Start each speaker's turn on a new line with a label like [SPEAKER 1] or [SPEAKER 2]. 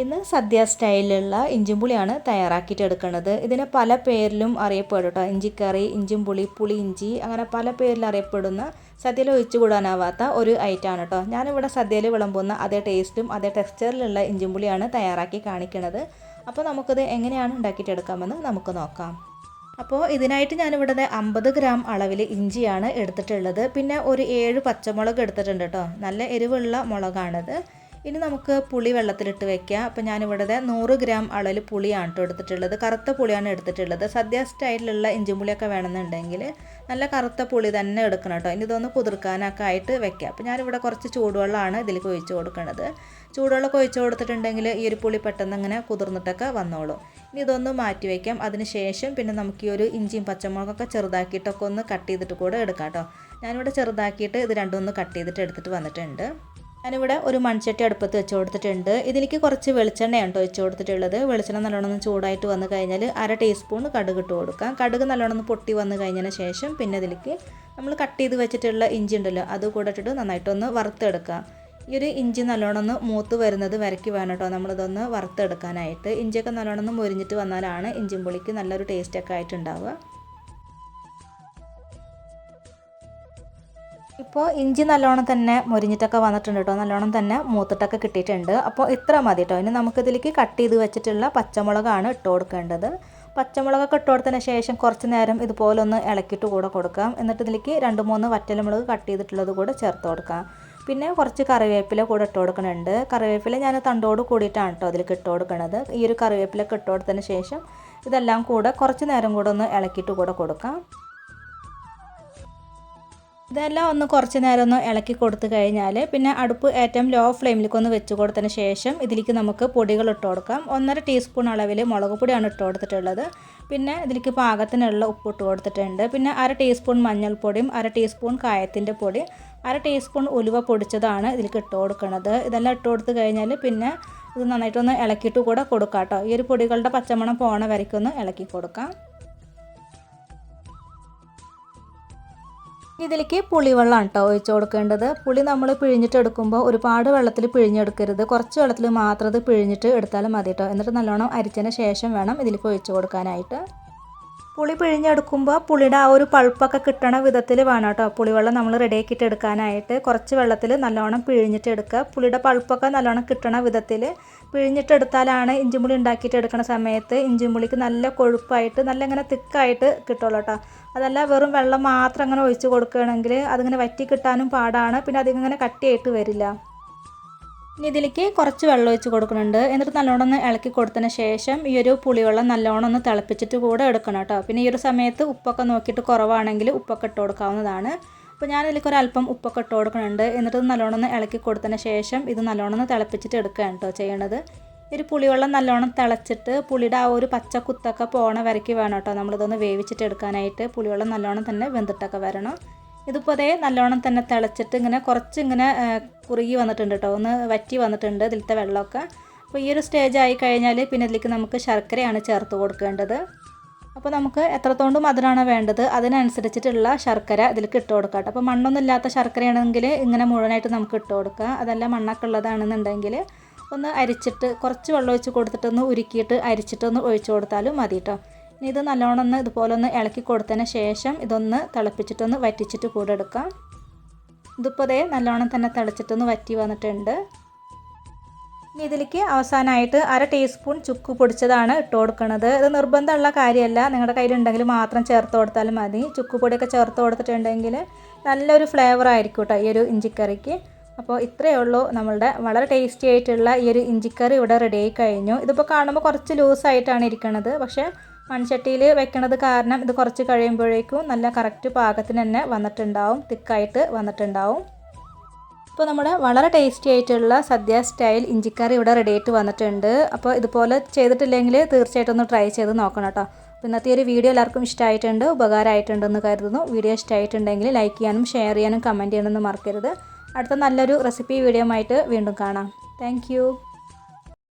[SPEAKER 1] ഇന്ന് സദ്യ സ്റ്റൈലിലുള്ള ഇഞ്ചിമ്പുളിയാണ് തയ്യാറാക്കിയിട്ട് എടുക്കുന്നത്. ഇതിനെ പല പേരിലും അറിയപ്പെടും കേട്ടോ ഇഞ്ചിക്കറി ഇഞ്ചിമ്പുളി പുളി ഇഞ്ചി അങ്ങനെ പല പേരിൽ അറിയപ്പെടുന്ന സദ്യയിൽ ഒഴിച്ചുകൂടാനാവാത്ത ഒരു ഐറ്റമാണ് കേട്ടോ ഞാനിവിടെ സദ്യയിൽ വിളമ്പുന്ന അതേ ടേസ്റ്റും അതേ ടെക്സ്ചറിലുള്ള ഇഞ്ചിമ്പുളിയാണ് തയ്യാറാക്കി കാണിക്കുന്നത്. അപ്പോൾ നമുക്കിത് എങ്ങനെയാണ് ഉണ്ടാക്കിയിട്ട് എടുക്കാമെന്ന് നമുക്ക് നോക്കാം. അപ്പോൾ ഇതിനായിട്ട് ഞാനിവിടെ അമ്പത് ഗ്രാം അളവിൽ ഇഞ്ചിയാണ് എടുത്തിട്ടുള്ളത്. പിന്നെ ഒരു ഏഴ് പച്ചമുളക് എടുത്തിട്ടുണ്ട് കേട്ടോ നല്ല എരിവുള്ള മുളകാണിത്. ഇനി നമുക്ക് പുളി വെള്ളത്തിലിട്ട് വെക്കാം. അപ്പോൾ ഞാനിവിടെ നൂറ് ഗ്രാം അളവിൽ പുളിയാണ് കേട്ടോ എടുത്തിട്ടുള്ളത്. കറുത്ത പുളിയാണ് എടുത്തിട്ടുള്ളത്. സദ്യ സ്റ്റൈലിലുള്ള ഇഞ്ചിമ്പുളിയൊക്കെ വേണമെന്നുണ്ടെങ്കിൽ നല്ല കറുത്ത പുളി തന്നെ എടുക്കണം കേട്ടോ ഇനി ഇതൊന്ന് കുതിർക്കാനൊക്കെ ആയിട്ട് വെക്കാം. അപ്പോൾ ഞാനിവിടെ കുറച്ച് ചൂടുവെള്ളമാണ് ഇതിലേക്ക് ഒഴിച്ച് കൊടുക്കുന്നത് ചൂടുവെള്ളമൊക്കെ ഒഴിച്ച് കൊടുത്തിട്ടുണ്ടെങ്കിൽ ഈ ഒരു പുളി പെട്ടെന്ന് ഇങ്ങനെ കുതിർന്നിട്ടൊക്കെ വന്നോളും. ഇനി ഇതൊന്ന് മാറ്റി വയ്ക്കാം അതിന് ശേഷം പിന്നെ നമുക്ക് ഈ ഒരു ഇഞ്ചിയും പച്ചമുളകൊക്കെ ചെറുതാക്കിയിട്ടൊക്കെ ഒന്ന് കട്ട് ചെയ്തിട്ട് കൂടെ എടുക്കാം കേട്ടോ ഞാനിവിടെ ചെറുതാക്കിയിട്ട് ഇത് രണ്ടും ഒന്ന് കട്ട് ചെയ്തിട്ട് എടുത്തിട്ട് വന്നിട്ടുണ്ട്. ഞാനിവിടെ ഒരു മൺചട്ടി അടുപ്പത്ത് വെച്ച് കൊടുത്തിട്ടുണ്ട്. ഇതിലേക്ക് കുറച്ച് വെളിച്ചെണ്ണയാണ് കേട്ടോ വെച്ച് കൊടുത്തിട്ടുള്ളത്. വെളിച്ചെണ്ണ നല്ലോണം ചൂടായിട്ട് വന്നു കഴിഞ്ഞാൽ അര ടീസ്പൂൺ കടുക് ഇട്ട് കൊടുക്കാം. കടുക് നല്ലോണം പൊട്ടി വന്നു കഴിഞ്ഞതിന് ശേഷം പിന്നെ ഇതിലേക്ക് നമ്മൾ കട്ട് ചെയ്ത് വെച്ചിട്ടുള്ള ഇഞ്ചി ഉണ്ടല്ലോ അത് കൂടെ ഇട്ടിട്ട് നന്നായിട്ടൊന്ന് വറുത്തെടുക്കാം. ഈ ഒരു ഇഞ്ചി നല്ലോണം ഒന്ന് മൂത്ത് വരുന്നത് വരയ്ക്ക് വേണം കേട്ടോ നമ്മളിതൊന്ന് വറുത്തെടുക്കാനായിട്ട്. ഇഞ്ചിയൊക്കെ നല്ലോണം ഒന്ന് മുരിഞ്ഞിട്ട് വന്നാലാണ് ഇഞ്ചിൻ പുളിക്ക് നല്ലൊരു ടേസ്റ്റൊക്കെ ആയിട്ടുണ്ടാവുക. ഇപ്പോൾ ഇഞ്ചി നല്ലോണം തന്നെ മൊരിഞ്ഞിട്ടൊക്കെ വന്നിട്ടുണ്ട് കേട്ടോ നല്ലോണം തന്നെ മൂത്തിട്ടൊക്കെ കിട്ടിയിട്ടുണ്ട്. അപ്പോൾ ഇത്ര മതി കേട്ടോ ഇനി നമുക്കിതിലേക്ക് കട്ട് ചെയ്ത് വെച്ചിട്ടുള്ള പച്ചമുളകാണ് ഇട്ട് കൊടുക്കേണ്ടത്. പച്ചമുളകൊക്കെ ഇട്ട് കൊടുത്തതിന് ശേഷം കുറച്ച് നേരം ഇതുപോലെ ഒന്ന് ഇളക്കിയിട്ട് കൂടെ കൊടുക്കാം. എന്നിട്ട് ഇതിലേക്ക് രണ്ട് മൂന്ന് വറ്റലമുളക് കട്ട് ചെയ്തിട്ടുള്ളത് കൂടെ ചേർത്ത് കൊടുക്കാം. പിന്നെ കുറച്ച് കറിവേപ്പില കൂടെ ഇട്ട് കൊടുക്കുന്നുണ്ട്. കറിവേപ്പില ഞാൻ തണ്ടോട് കൂടിയിട്ടാണ് കേട്ടോ അതിലേക്ക് ഇട്ട് കൊടുക്കുന്നത് ഈ ഒരു കറിവേപ്പിലൊക്കെ ഇട്ട് കൊടുത്തതിന് ശേഷം ഇതെല്ലാം കൂടെ കുറച്ച് നേരം കൂടെ ഒന്ന് ഇളക്കിയിട്ട് കൂടെ കൊടുക്കാം. ഇതെല്ലാം ഒന്ന് കുറച്ച് നേരം ഒന്ന് ഇളക്കി കൊടുത്തു കഴിഞ്ഞാൽ പിന്നെ അടുപ്പ് ഏറ്റവും ലോ ഫ്ലെയിമിലേക്ക് ഒന്ന് വെച്ച് കൊടുത്തതിന് ശേഷം ഇതിലേക്ക് നമുക്ക് പൊടികൾ ഇട്ട് കൊടുക്കാം. ഒന്നര ടീസ്പൂൺ അളവിൽ മുളക് പൊടിയാണ് ഇട്ട് കൊടുത്തിട്ടുള്ളത്. പിന്നെ ഇതിലേക്ക് പാകത്തിനുള്ള ഉപ്പ് ഇട്ട് കൊടുത്തിട്ടുണ്ട്. പിന്നെ അര ടീസ്പൂൺ മഞ്ഞൾപ്പൊടിയും അര ടീസ്പൂൺ കായത്തിന്റെ പൊടി അര ടീസ്പൂൺ ഉലുവ പൊടിച്ചതാണ് ഇതിലേക്ക് ഇട്ട് കൊടുക്കുന്നത് ഇതെല്ലാം ഇട്ട് കൊടുത്തു കഴിഞ്ഞാൽ പിന്നെ ഇത് നന്നായിട്ടൊന്ന് ഇളക്കിയിട്ട് കൂടെ കൊടുക്കാം കേട്ടോ. ഈ ഒരു പൊടികളുടെ പച്ചമണം പോണ വരയ്ക്കൊന്ന് ഇളക്കി കൊടുക്കാം. ഇതിലേക്ക് പുളിവെള്ളമാണ് കേട്ടോ ഒഴിച്ചു കൊടുക്കേണ്ടത്. പുളി നമ്മൾ പിഴിഞ്ഞിട്ട് എടുക്കുമ്പോൾ ഒരുപാട് വെള്ളത്തിൽ പിഴിഞ്ഞെടുക്കരുത്. കുറച്ച് വെള്ളത്തിൽ മാത്രം ഇത് പിഴിഞ്ഞിട്ട് എടുത്താലും മതി കേട്ടോ എന്നിട്ട് നല്ലോണം അരിച്ചതിന് ശേഷം വേണം ഇതിലേക്ക് ഒഴിച്ചു കൊടുക്കാനായിട്ട്. പുളി പിഴിഞ്ഞെടുക്കുമ്പോൾ പുളിയുടെ ആ ഒരു പൾപ്പൊക്കെ കിട്ടണ വിധത്തിൽ വേണം കേട്ടോ പുളിവെള്ളം നമ്മൾ റെഡിയാക്കിയിട്ട് എടുക്കാനായിട്ട് കുറച്ച് വെള്ളത്തിൽ നല്ലോണം പിഴിഞ്ഞിട്ട് എടുക്കുക. പുളിയുടെ പൾപ്പൊക്കെ നല്ലോണം കിട്ടണ വിധത്തിൽ പിഴിഞ്ഞിട്ടെടുത്താലാണ് ഇഞ്ചിമുളി ഉണ്ടാക്കിയിട്ട് എടുക്കുന്ന സമയത്ത് ഇഞ്ചിമുളിക്ക് നല്ല കൊഴുപ്പായിട്ട് നല്ല ഇങ്ങനെ തിക്കായിട്ട് കിട്ടുള്ളൂ കേട്ടോ അതല്ല വെറും വെള്ളം മാത്രം അങ്ങനെ ഒഴിച്ച് കൊടുക്കുകയാണെങ്കിൽ അതിങ്ങനെ വറ്റി കിട്ടാനും പാടാണ്. പിന്നെ അതിങ്ങനെ കട്ടിയായിട്ട് വരില്ല. ഇനി ഇതിലേക്ക് കുറച്ച് വെള്ളം ഒഴിച്ച് കൊടുക്കുന്നുണ്ട്. എന്നിട്ട് നല്ലോണം ഒന്ന് ഇളക്കി കൊടുത്തതിന് ശേഷം ഈ ഒരു പുളിവെള്ളം നല്ലോണം ഒന്ന് തിളപ്പിച്ചിട്ട് കൂടെ എടുക്കണം കേട്ടോ. പിന്നെ ഈ ഒരു സമയത്ത് ഉപ്പൊക്കെ നോക്കിയിട്ട് കുറവാണെങ്കിൽ ഉപ്പൊക്കെ ഇട്ട് കൊടുക്കാവുന്നതാണ്. അപ്പോൾ ഞാൻ ഇതിലേക്ക് ഒരു അല്പം ഉപ്പൊക്കെ ഇട്ട് കൊടുക്കുന്നുണ്ട്. എന്നിട്ട് നല്ലോണം ഒന്ന് ഇളക്കി കൊടുത്തതിന് ശേഷം ഇത് നല്ലോണം ഒന്ന് തിളപ്പിച്ചിട്ട് എടുക്കുകയാണ് കേട്ടോ ചെയ്യണത്. ഒരു പുളിവെള്ളം നല്ലോണം തിളച്ചിട്ട് പുളിയുടെ ആ ഒരു പച്ച കുത്തൊക്കെ പോണ വരയ്ക്ക് വേണം കേട്ടോ. നമ്മളിതൊന്ന് വേവിച്ചിട്ട് എടുക്കാനായിട്ട് പുളിവെള്ളം നല്ലോണം തന്നെ വെന്തിട്ടൊക്കെ വരണം. ഇതിപ്പോൾ അതേ നല്ലോണം തന്നെ തിളച്ചിട്ട് ഇങ്ങനെ കുറച്ച് ഇങ്ങനെ കുറുകി വന്നിട്ടുണ്ട് കേട്ടോ ഒന്ന് വറ്റി വന്നിട്ടുണ്ട് ഇതിലത്തെ വെള്ളമൊക്കെ. അപ്പോൾ ഈ ഒരു സ്റ്റേജ് ആയി കഴിഞ്ഞാൽ പിന്നെ ഇതിലേക്ക് നമുക്ക് ശർക്കരയാണ് ചേർത്ത് കൊടുക്കേണ്ടത്. അപ്പോൾ നമുക്ക് എത്രത്തോണ്ട് മധുരമാണ് വേണ്ടത് അതിനനുസരിച്ചിട്ടുള്ള ശർക്കര ഇതിലേക്ക് ഇട്ട് കൊടുക്കാം കേട്ടോ അപ്പോൾ മണ്ണൊന്നും ഇല്ലാത്ത ശർക്കരയാണെങ്കിൽ ഇങ്ങനെ മുഴുവനായിട്ട് നമുക്ക് ഇട്ട് കൊടുക്കാം. അതല്ല മണ്ണൊക്കെ ഉള്ളതാണെന്നുണ്ടെങ്കിൽ ഒന്ന് അരിച്ചിട്ട് കുറച്ച് വെള്ളം ഒഴിച്ച് കൊടുത്തിട്ടൊന്ന് ഉരുക്കിയിട്ട് അരിച്ചിട്ടൊന്ന് ഒഴിച്ചു കൊടുത്താലും മതി കേട്ടോ ഇനി ഇത് നല്ലോണം ഒന്ന് ഇതുപോലെ ഒന്ന് ഇളക്കി കൊടുത്തതിന് ശേഷം ഇതൊന്ന് തിളപ്പിച്ചിട്ടൊന്ന് വറ്റിച്ചിട്ട് കൂടെ എടുക്കാം. ഇതിപ്പോൾ അതേ നല്ലോണം തന്നെ തിളച്ചിട്ടൊന്ന് വറ്റി വന്നിട്ടുണ്ട്. ഇനി ഇതിലേക്ക് അവസാനമായിട്ട് അര ടീസ്പൂൺ ചുക്ക് പൊടിച്ചതാണ് ഇട്ട് കൊടുക്കുന്നത് ഇത് നിർബന്ധമുള്ള കാര്യമല്ല. നിങ്ങളുടെ കയ്യിലുണ്ടെങ്കിൽ മാത്രം ചേർത്ത് കൊടുത്താലും മതി. ചുക്ക് പൊടിയൊക്കെ ചേർത്ത് കൊടുത്തിട്ടുണ്ടെങ്കിൽ നല്ലൊരു ഫ്ലേവർ ആയിരിക്കും കേട്ടോ ഈ ഒരു ഇഞ്ചിക്കറിക്ക്. അപ്പോൾ ഇത്രയേ ഉള്ളൂ നമ്മളുടെ വളരെ ടേസ്റ്റി ആയിട്ടുള്ള ഈ ഒരു ഇഞ്ചിക്കറി ഇവിടെ റെഡി ആയി കഴിഞ്ഞു. ഇതിപ്പോൾ കാണുമ്പോൾ കുറച്ച് ലൂസായിട്ടാണ് ഇരിക്കുന്നത് പക്ഷേ മൺചട്ടിയിൽ വെക്കണത് കാരണം ഇത് കുറച്ച് കഴിയുമ്പോഴേക്കും നല്ല കറക്റ്റ് പാകത്തിന് തന്നെ വന്നിട്ടുണ്ടാവും തിക്കായിട്ട് വന്നിട്ടുണ്ടാവും. ഇപ്പോൾ നമ്മുടെ വളരെ ടേസ്റ്റി ആയിട്ടുള്ള സദ്യ സ്റ്റൈൽ ഇഞ്ചിക്കറി ഇവിടെ റെഡി ആയിട്ട് വന്നിട്ടുണ്ട്. അപ്പോൾ ഇതുപോലെ ചെയ്തിട്ടില്ലെങ്കിൽ തീർച്ചയായിട്ടും ഒന്ന് ട്രൈ ചെയ്ത് നോക്കണം കേട്ടോ അപ്പോൾ ഇന്നത്തെ ഒരു വീഡിയോ എല്ലാവർക്കും ഇഷ്ടമായിട്ടുണ്ട് ഉപകാരമായിട്ടുണ്ടെന്ന് കരുതുന്നു. വീഡിയോ ഇഷ്ടമായിട്ടുണ്ടെങ്കിൽ ലൈക്ക് ചെയ്യാനും ഷെയർ ചെയ്യാനും കമന്റ് ചെയ്യാനൊന്നും മറക്കരുത്. അടുത്ത നല്ലൊരു റെസിപ്പി വീഡിയോ ആയിട്ട് വീണ്ടും കാണാം. താങ്ക്